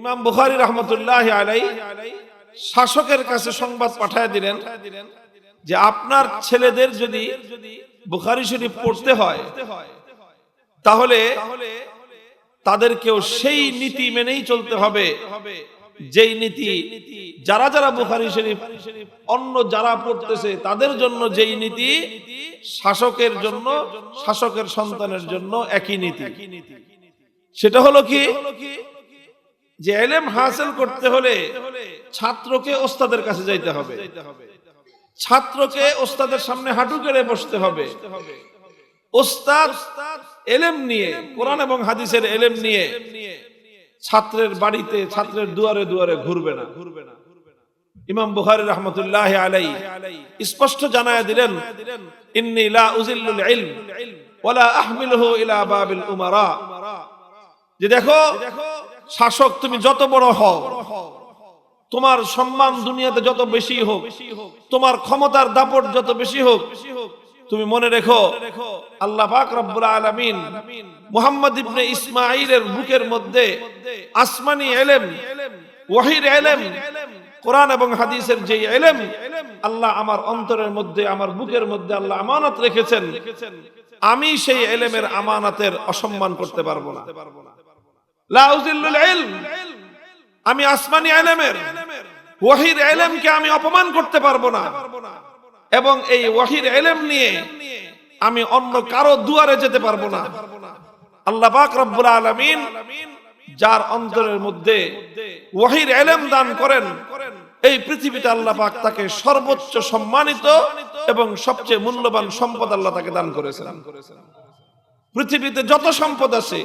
ইমাম বুখারি রহমতুল্লাহ আলাই শাসকের কাছে সংবাদ পাঠায় দিলেন যে আপনার ছেলেদের যদি বুখারি শরীফ পড়তে হয়, তাহলে তাদেরকেও সেই নীতি মেনেই চলতে হবে, যেই নীতি যারা যারা বুখারি শরীফ, অন্য যারা পড়তেছে তাদের জন্য যেই নীতি শাসকের জন্য, শাসকের সন্তানের জন্য একই নীতি। সেটা হলো কি? যে এলেম হাসিল করতে হলে ছাত্রকে ওস্তাদের কাছে যাইতে হবে। ছাত্রকে ওস্তাদের সামনে হাঁটু কেড়ে বসতে হবে। ওস্তাদ এলেম নিয়ে, কোরআন এবং হাদিসের এলেম নিয়ে ছাত্রের বাড়িতে, ছাত্রের দুয়ারে দুয়ারে ঘুরবে না। ঘুরবে না ইমাম বুখারী রহমতুল্লাহ আলাই স্পষ্ট জানায় দিলেন, ইন্নী লা উজিল্লুল ইলম ওয়ালা আহমিলুহু ইলা বাবিল উমারা। যে দেখো শাসক, তুমি যত বড় হও, তোমার সম্মান দুনিয়াতে যত বেশি হোক, তোমার ক্ষমতার দাপট যত বেশি হোক, তুমি মনে রেখো, আল্লাহ পাক রব্বুল আলামিন মুহাম্মদ ইবনে ইসমাঈলের বুকের মধ্যে আসমানি এলেম, ওয়াহির এলেম, কোরআন এবং হাদিসের যে এলেম, আল্লাহ আমার অন্তরের মধ্যে, আমার বুকের মধ্যে আল্লাহ আমানত রেখেছেন। আমি সেই এলেমের আমানাতের অসম্মান করতে পারব না। ইলম আমি আসমানি এলেমের ওয়াহির এলেমকে আমি অপমান করতে পারব না। এবং এই ওয়াহির এলেম নিয়ে আমি অন্য কারও দুয়ারে যেতে পারব না। আল্লাহ পাক রব্বুল আলামিন যার অন্তরের মধ্যে ওয়াহির এলেম দান করেন, এই পৃথিবীতে আল্লাহ পাক তাকে সর্বোচ্চ সম্মানিত এবং সবচেয়ে মূল্যবান সম্পদ আল্লাহ তাকে দান করেছেন। পৃথিবীতে যত সম্পদ আছে,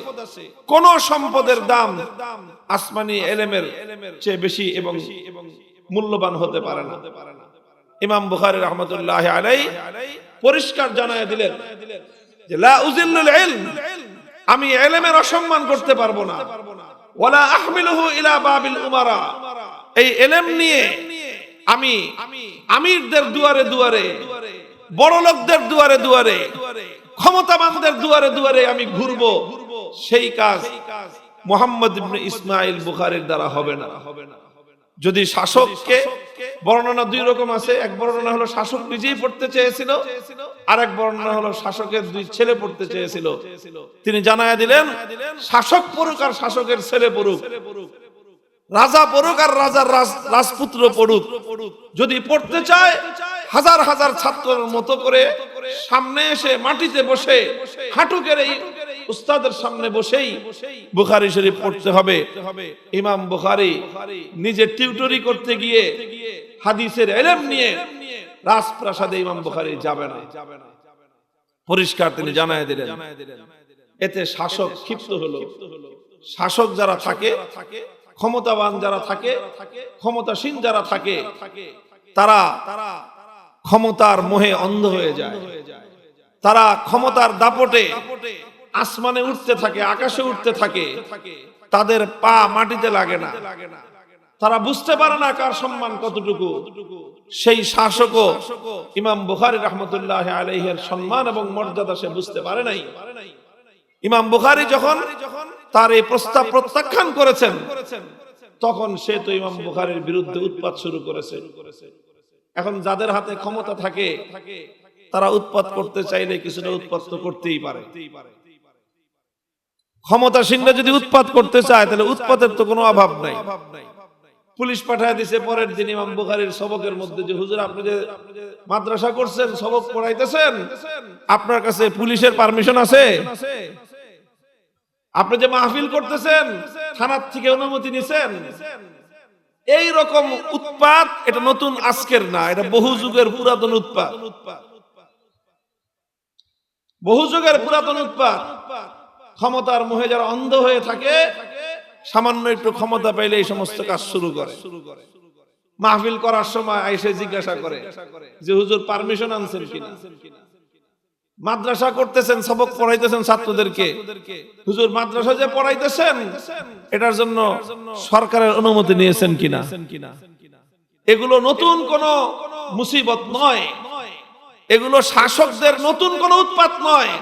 কোন সম্পদের দাম আসমানি এলেমের চেয়ে বেশি এবং মূল্যবান হতে পারে না। ইমাম বুখারী রহমতুল্লাহ আলাই পরিষ্কার জানায় দিলেন আমি এলেমের অসম্মান করতে পারব না। ওয়ালা আহমিলুহু ইলা বাবিল উমারা। এই এলেম নিয়ে আমি আমিরদের দুয়ারে দুয়ারে বড় লোকদের দুয়ারে দুয়ারে ক্ষমতাবানদের দুয়ারে দুয়ারে আমি ঘুরবো, সেই কাজ মোহাম্মদ ইসমাইল বুখারীর দ্বারা হবে না। যদি শাসককে বর্ণনা দুই রকম আছে, এক বর্ণনা হলো শাসক নিজেই পড়তে চেয়েছিল আর এক বর্ণনা হলো শাসকের দুই ছেলে পড়তে চেয়েছিল। তিনি জানায় দিলেন, শাসক পড়ুক আর শাসকের ছেলে পড়ুক, রাজা পড়ুক আর রাজার রাজপুত্র পড়ুক। যদি পড়তে চায়, হাজার হাজার ছাত্রের মতো করে সামনে এসে মাটিতে বসে হাঁটু কেড়ে উস্তাদের সামনে বসেই বুখারি শরীফ পড়তে হবে। ইমাম বুখারি নিজে টিউটরি করতে গিয়ে হাদিসের এলেম নিয়ে রাজপ্রাসাদে ইমাম বুখারি যাবে না। পরিষ্কার তিনি জানায় দিলেন। এতে শাসক ক্ষিপ্ত হলো। শাসক যারা থাকে, ক্ষমতাবান যারা থাকে, ক্ষমতাসীন যারা থাকে, তারা ক্ষমতার মোহে অন্ধ হয়ে যায়। তারা ক্ষমতার দাপটে আসমানে উঠতে থাকে, আকাশে উঠতে থাকে। তাদের পা মাটিতে লাগে না। তারা বুঝতে পারে না কার সম্মান কতটুকু। সেই শাসকও ইমাম বুখারি রহমতুল্লাহ আলহের সম্মান এবং মর্যাদা সে বুঝতে পারে নাই। ইমাম বুখারি যখন তার এই প্রস্তাব প্রত্যাখ্যান করেছেন, তখন সে তো ইমাম বুখারির বিরুদ্ধে উৎপাত শুরু করেছে। এখন যাদের হাতে ক্ষমতা থাকে, তারা উৎপাত করতে চাইলে কিছুটা উৎপাত তো করতেই পারে। ক্ষমতাসীনরা যদি উৎপাত করতে চায়, তাহলে উৎপাতের তো কোনো অভাব নাই। পুলিশ পাঠায় দিছে, পরের দিন ইমাম বুখারির সবকের মধ্যে যে, হুজুর, আপনি যে মাদ্রাসা করছেন, সবক পড়াইতেছেন? আপনার কাছে পুলিশের পারমিশন আছে? আপনি যে মাহফিল করতেছেন, থানার থেকে অনুমতি নিছেন? এই রকম উৎপাত, এটা নতুন আজকের না, এটা বহু যুগের পুরাতন উৎপাত। বহু যুগের পুরাতন উৎপাত। ক্ষমতার মোহে যারা অন্ধ হয়ে থাকে, সামান্য একটু ক্ষমতা পাইলে এই সমস্ত কাজ শুরু করে। মাহফিল করার সময় আইসে জিজ্ঞাসা করে যে, হুজুর পারমিশন আনছেন কিনা? মাদ্রাসা করতেছেন সবক পড়াইতেছেন ছাত্রদেরকে। হুজুর মাদ্রাসা যে পড়াইতেছেন এটার জন্য সরকারের অনুমতি নিয়েছেন কিনা? এগুলো নতুন কোন মুসিবত নয়। এগুলো শাসকদের নতুন কোন উৎপাত নয়।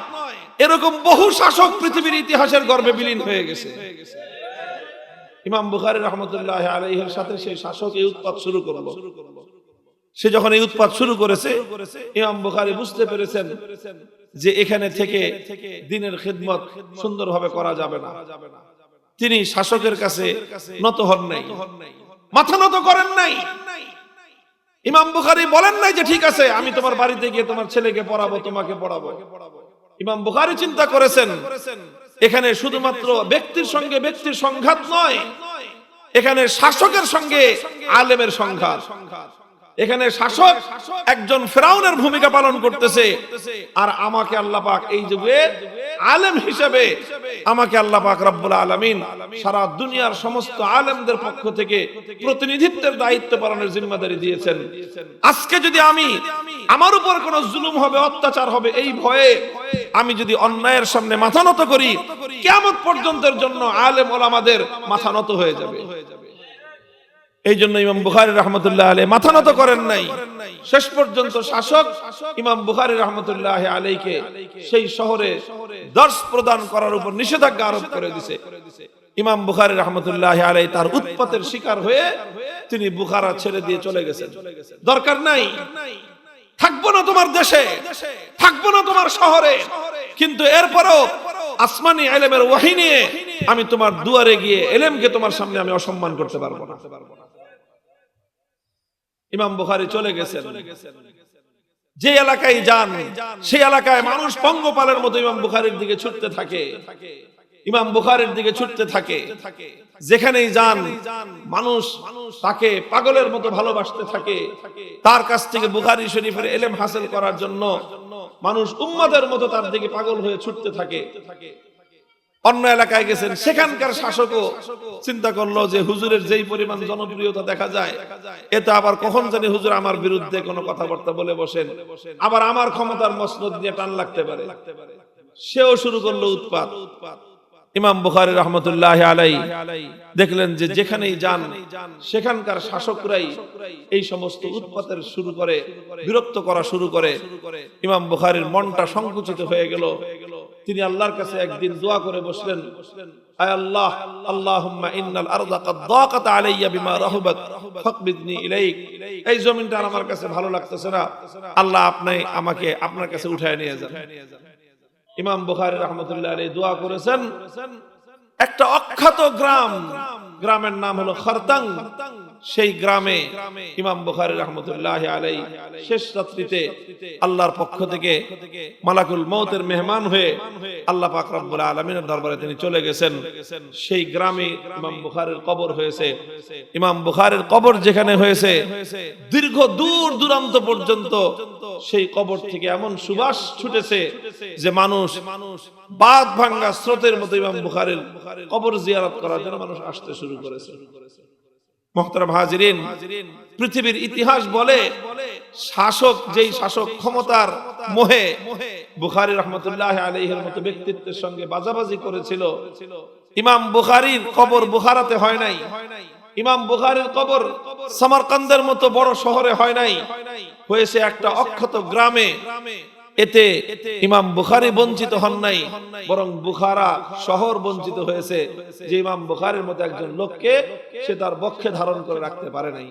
এরকম বহু শাসক পৃথিবীর ইতিহাসের গর্বে বিলীন হয়ে গেছে। ইমাম বুখারি রহমতুল্লাহ আলাইহের সাথে সেই শাসক এই উৎপাত শুরু করল। সে যখন এই উৎপাত শুরু করেছে, ইমাম বুখারি বুঝতে পেরেছেন যে এখানে থেকে দিনের খিদমত সুন্দরভাবে করা যাবে না। তিনি শাসকের কাছে নত হন নাই। মাথা নত করেন নাই। ইমাম বুখারি বলেন নাই যে, ঠিক আছে, আমি তোমার বাড়িতে গিয়ে তোমার ছেলেকে পড়াবো, তোমাকে পড়াবো। ইমাম বুখারি চিন্তা করেছেন, এখানে শুধুমাত্র ব্যক্তির সঙ্গে ব্যক্তির সংঘাত নয়, এখানে শাসকের সঙ্গে আলেমের সংঘাত। এখানে শাসক একজন ফেরাউনের ভূমিকা পালন করতেছে। আর আমাকে আল্লাহ পাক এই যুগে আলেম হিসেবে আমাকে আল্লাহ পাক রব্বুল আলামিন সারা দুনিয়ার সমস্ত আলেমদের পক্ষ থেকে প্রতিনিধিত্বের দায়িত্ব পালনের জিম্মাদারি দিয়েছেন। আজকে যদি আমি আমার উপর কোন জুলুম হবে, অত্যাচার হবে, এই ভয়ে আমি যদি অন্যায়ের সামনে মাথা নত করি কেমন পর্যন্তের জন্য আলেম ওলামাদের মাথা নত হয়ে যাবে। এই জন্য ইমাম বুখারি রহমতুল্লাহ আলী মাথা নত করেন নাই। শেষ পর্যন্ত শাসক ইমাম বুখারি রহমতুল্লাহ আলীকে সেই শহরে দর্শ প্রদান করার উপর নিষেধাজ্ঞা আরোপ করে দিছে। ইমাম বুখারি রহমতুল্লাহ আলী তার উৎপাতের শিকার হয়ে তিনি বুখারা ছেড়ে দিয়ে চলে গেছেন। দরকার নাই। থাকব না তোমার দেশে, থাকব না তোমার শহরে, কিন্তু এরপরও আসমানি এলেমের ওয়াহি নিয়ে আমি তোমার দুয়ারে গিয়ে এলেমকে তোমার সামনে আমি অসম্মান করতে পারব না। ইমাম বুখারি চলে গেছেন। যে এলাকায় যান সেই এলাকায় মানুষ পঙ্গপালের মতো ইমাম বুখারির দিকে ছুটতে থাকে। ইমাম বুখারির দিকে ছুটতে থাকে। যেখানেই যান, মানুষ তাকে পাগলের মতো ভালোবাসতে থাকে। তার কাছ থেকে বুখারি শরীফের এলেম হাসিল করার জন্য মানুষ উম্মাদের মতো তার দিকে পাগল হয়ে ছুটতে থাকে। অন্য এলাকায় গেছেন, সেখানকার শাসকও চিন্তা করল যে হুজুরের যেই পরিমাণ জনপ্রিয়তা দেখা যায় এতে আবার কখন জানি হুজুর আমার বিরুদ্ধে কোনো কথাবার্তা বলে বসেন। আবার আমার ক্ষমতার মসনদ নিয়ে টান লাগতে পারে। সেও শুরু করল উৎপাত। ইমাম বুখারী রহমতুল্লাহ আলাই দেখলেন যে যেখানেই যান, সেখানকার শাসকরাই এই সমস্ত উৎপাতের শুরু করে, বিরক্ত করা শুরু করে। ইমাম বুখারীর মনটা সংকুচিত হয়ে গেল। তিনি আল্লাহর কাছে একদিন দোয়া করে বসলেন আল্লাহ, আল্লাহুম্মা ইন্নাল আরদা কাদ দাকাত আলাইয়া বিমা রাহবাত, ফাকবিদনি ইলাইক। এই জমিনটা আমার কাছে ভালো লাগতেছে না। আল্লাহ আপনি আমাকে আপনার কাছে উঠায় নিয়ে যান। ইমাম বুখারী রাহমাতুল্লাহ আলাইহি দোয়া করেছেন, একটা অখ্যাত গ্রাম, গ্রামের নাম হলো খরতাং। সেই গ্রামে ইমাম বুখারী রাহমাতুল্লাহ আলাই শেষ রাত্রিতে আল্লাহর পক্ষ থেকে মালাকুল মৌতের মেহমান হয়ে আল্লাহ পাক রব্বুল আলামিনের দরবারে তিনি চলে গেছেন। সেই গ্রামে ইমাম বুখারীর কবর হয়েছে। ইমাম বুখারীর কবর যেখানে হয়েছে, দীর্ঘ দূর দূরান্ত পর্যন্ত সেই কবর থেকে এমন সুবাস ছুটেছে যে মানুষ মানুষ বাদ ভাঙ্গা স্রোতের মতো ইমাম বুখারীর কবর জিয়ারত করার জন্য মানুষ আসতে শুরু করেছে। মোহতারাম হাজিরিন, পৃথিবীর ইতিহাস বলে শাসক যেই শাসক ক্ষমতার মোহে বুখারী রহমতুল্লাহ আলাইহির মতো ব্যক্তিত্বের সঙ্গে বাজাবাজি করেছিল। ইমাম বুখারীর কবর বুখারাতে হয় নাই। ইমাম বুখারীর কবর সামারকান্দের মতো বড় শহরে হয় নাই। হয়েছে একটা অক্ষত গ্রামে এতে ইমাম বুখারি বঞ্চিত হন নাই, বরং বুখারা শহর বঞ্চিত হয়েছে, যে ইমাম বুখারের মতো একজন লোককে সে তার বক্ষে ধারণ করে রাখতে পারে নাই।